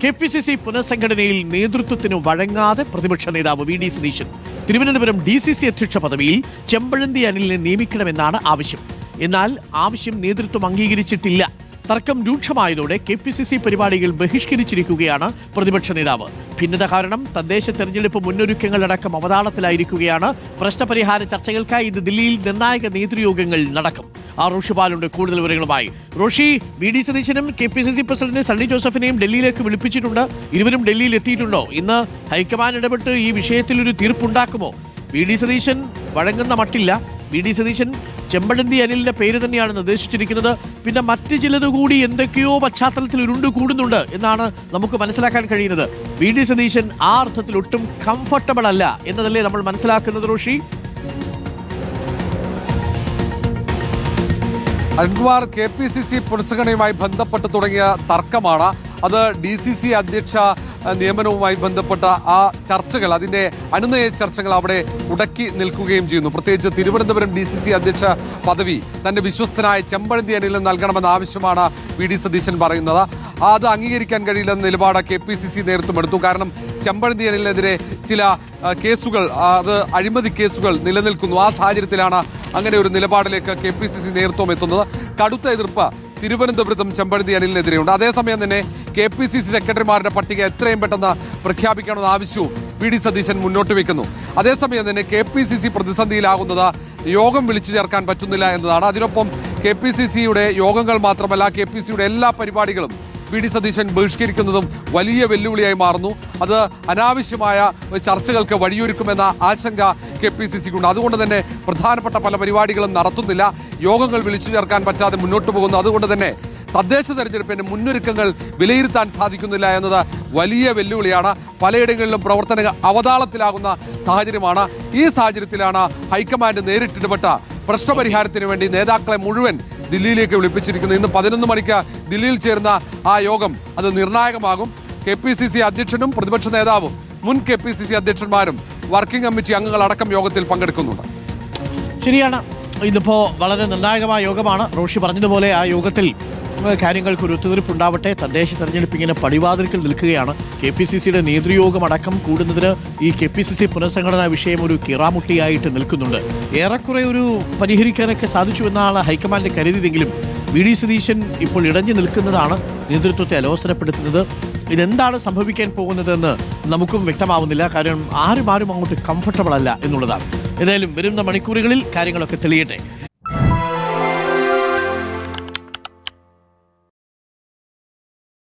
K P C C പുനഃസംഘടനയിൽ നേതൃത്വത്തിന് വഴങ്ങാതെ പ്രതിപക്ഷ നേതാവ് V D Satheesan Thiruvananthapuram D C C അധ്യക്ഷ പദവിയിൽ ചെമ്പഴന്തി അനിലിനെ നിയമിക്കണമെന്നാണ് ആവശ്യം. എന്നാൽ ആവശ്യം നേതൃത്വം അംഗീകരിച്ചിട്ടില്ല. തർക്കം രൂക്ഷമായതോടെ കെ പി സി സി പരിപാടികൾ ബഹിഷ്കരിച്ചിരിക്കുകയാണ് പ്രതിപക്ഷ നേതാവ്. ഭിന്നത കാരണം തദ്ദേശ തെരഞ്ഞെടുപ്പ് മുന്നൊരുക്കങ്ങളടക്കം അവതാളത്തിലായിരിക്കുകയാണ്. പ്രശ്നപരിഹാര ചർച്ചകൾക്കായി ഇന്ന് ദില്ലിയിൽ നിർണായക നേതൃയോഗങ്ങൾ നടക്കും. ആ റോഷിപാലുണ്ട് കൂടുതൽ വിവരങ്ങളുമായി. റോഷി വി ഡി സതീശനും K P C C president Sunny ജോസഫിനെയും ഡൽഹിയിലേക്ക് വിളിപ്പിച്ചിട്ടുണ്ട്. ഇരുവരും ഡൽഹിയിൽ എത്തിയിട്ടുണ്ടോ? ഇന്ന് ഹൈക്കമാൻഡ് ഇടപെട്ട് ഈ വിഷയത്തിൽ ഒരു തീർപ്പുണ്ടാക്കുമോ? വി ഡി സതീശൻ വഴങ്ങുന്ന മട്ടില്ല. വി ഡി സതീശൻ ചെമ്പഴന്തി അനിലിന്റെ പേര് തന്നെയാണ് നിർദ്ദേശിച്ചിരിക്കുന്നത്. പിന്നെ മറ്റ് ചിലത് കൂടി എന്തൊക്കെയോ പശ്ചാത്തലത്തിൽ ഉരുണ്ടു കൂടുന്നുണ്ട് എന്നാണ് നമുക്ക് മനസ്സിലാക്കാൻ കഴിയുന്നത്. വി ഡി സതീശൻ ആ അർത്ഥത്തിൽ ഒട്ടും കംഫർട്ടബിൾ അല്ല എന്നതല്ലേ നമ്മൾ മനസ്സിലാക്കുന്നത് Roshi Anwar K P C C പുനഃസംഘടനയുമായി ബന്ധപ്പെട്ട് തുടങ്ങിയ തർക്കമാണ്. അത് ഡി സി സി അധ്യക്ഷ നിയമനവുമായി ബന്ധപ്പെട്ട ആ ചർച്ചകൾ അതിന്റെ അനുനയ ചർച്ചകൾ അവിടെ ഉടക്കി നിൽക്കുകയും ചെയ്യുന്നു. പ്രത്യേകിച്ച് തിരുവനന്തപുരം ഡി സി സി അധ്യക്ഷ പദവി തന്റെ വിശ്വസ്തനായ ചെമ്പഴന്തി അനിലിന് നൽകണമെന്ന ആവശ്യമാണ് വി ഡി സതീശൻ പറയുന്നത്. അത് അംഗീകരിക്കാൻ കഴിയില്ലെന്ന നിലപാട് കെ പി സി സി നേതൃത്വം എടുത്തു. കാരണം ചെമ്പഴന്തിയനെതിരെ ചില കേസുകൾ അത് അഴിമതി കേസുകൾ നിലനിൽക്കുന്നു. ആ സാഹചര്യത്തിലാണ് അങ്ങനെ ഒരു നിലപാടിലേക്ക് കെ പി സി സി നേതൃത്വം എത്തുന്നത്. കടുത്ത എതിർപ്പ് തിരുവനന്തപുരത്തും ചെമ്പഴന്തി അനിലിനെതിരെയുണ്ട് അതേസമയം തന്നെ കെ പി സി സി സെക്രട്ടറിമാരുടെ പട്ടിക എത്രയും പെട്ടെന്ന് പ്രഖ്യാപിക്കണമെന്ന ആവശ്യവും വി ഡി സതീശൻ മുന്നോട്ട് വെക്കുന്നു. അതേസമയം തന്നെ കെ പി സി സി പ്രതിസന്ധിയിലാകുന്നത് യോഗം വിളിച്ചു ചേർക്കാൻ പറ്റുന്നില്ല എന്നതാണ്. അതിനൊപ്പം കെ പി സി സിയുടെ യോഗങ്ങൾ മാത്രമല്ല കെ പി സിയുടെ എല്ലാ പരിപാടികളും വി ഡി സതീശൻ ബഹിഷ്കരിക്കുന്നതും വലിയ വെല്ലുവിളിയായി മാറുന്നു. അത് അനാവശ്യമായ ചർച്ചകൾക്ക് വഴിയൊരുക്കുമെന്ന ആശങ്ക കെ പി സി സിക്കുണ്ട്. അതുകൊണ്ട് തന്നെ പ്രധാനപ്പെട്ട പല പരിപാടികളും നടത്തുന്നില്ല. യോഗങ്ങൾ വിളിച്ചു ചേർക്കാൻ പറ്റാതെ മുന്നോട്ട് പോകുന്നു. അതുകൊണ്ട് തന്നെ തദ്ദേശ തെരഞ്ഞെടുപ്പിന്റെ മുന്നൊരുക്കങ്ങൾ വിലയിരുത്താൻ സാധിക്കുന്നില്ല എന്നത് വലിയ വെല്ലുവിളിയാണ്. പലയിടങ്ങളിലും പ്രവർത്തനങ്ങൾ അവതാളത്തിലാകുന്ന സാഹചര്യമാണ്. ഈ സാഹചര്യത്തിലാണ് ഹൈക്കമാൻഡ് നേരിട്ടിടപെട്ട പ്രശ്നപരിഹാരത്തിന് വേണ്ടി നേതാക്കളെ മുഴുവൻ ദില്ലിയിലേക്ക് വിളിപ്പിച്ചിരിക്കുന്നത് ഇന്ന് പതിനൊന്ന് മണിക്ക് ദില്ലിയിൽ ചേർന്ന ആ യോഗം അത് നിർണായകമാകും. കെ പി സി സി അധ്യക്ഷനും പ്രതിപക്ഷ നേതാവും മുൻ കെ പി സി സി അധ്യക്ഷന്മാരും വർക്കിംഗ് കമ്മിറ്റി അംഗങ്ങളടക്കം യോഗത്തിൽ പങ്കെടുക്കുന്നുണ്ട്. ശരിയാണ്. ഇതിപ്പോ വളരെ നിർണായകമായ യോഗമാണ്. റോഷി പറഞ്ഞതുപോലെ ആ യോഗത്തിൽ കാര്യങ്ങൾക്ക് ഒരു ഒത്തുതീർപ്പുണ്ടാവട്ടെ തദ്ദേശ തെരഞ്ഞെടുപ്പ് ഇങ്ങനെ പടിവാതിൽക്കൽ നിൽക്കുകയാണ്. കെ പി സി സിയുടെ നേതൃയോഗം അടക്കം കൂടുന്നതിന് ഈ കെ പി സി സി പുനഃസംഘടനാ വിഷയം ഒരു കിറാമുട്ടിയായിട്ട് നിൽക്കുന്നുണ്ട്. ഏറെക്കുറെ ഒരു പരിഹരിക്കാനൊക്കെ സാധിച്ചു എന്നാണ് ഹൈക്കമാൻഡ് കരുതിയതെങ്കിലും വി ഡി സതീശൻ ഇപ്പോൾ ഇടഞ്ഞു നിൽക്കുന്നതാണ് നേതൃത്വത്തെ അലോസരപ്പെടുത്തുന്നത്. ഇതെന്താണ് സംഭവിക്കാൻ പോകുന്നതെന്ന് നമുക്കും വ്യക്തമാവുന്നില്ല. കാരണം ആരും ആരും അങ്ങോട്ട് കംഫർട്ടബിൾ അല്ല എന്നുള്ളതാണ്. ഏതായാലും വരുന്ന മണിക്കൂറുകളിൽ കാര്യങ്ങളൊക്കെ തെളിയട്ടെ.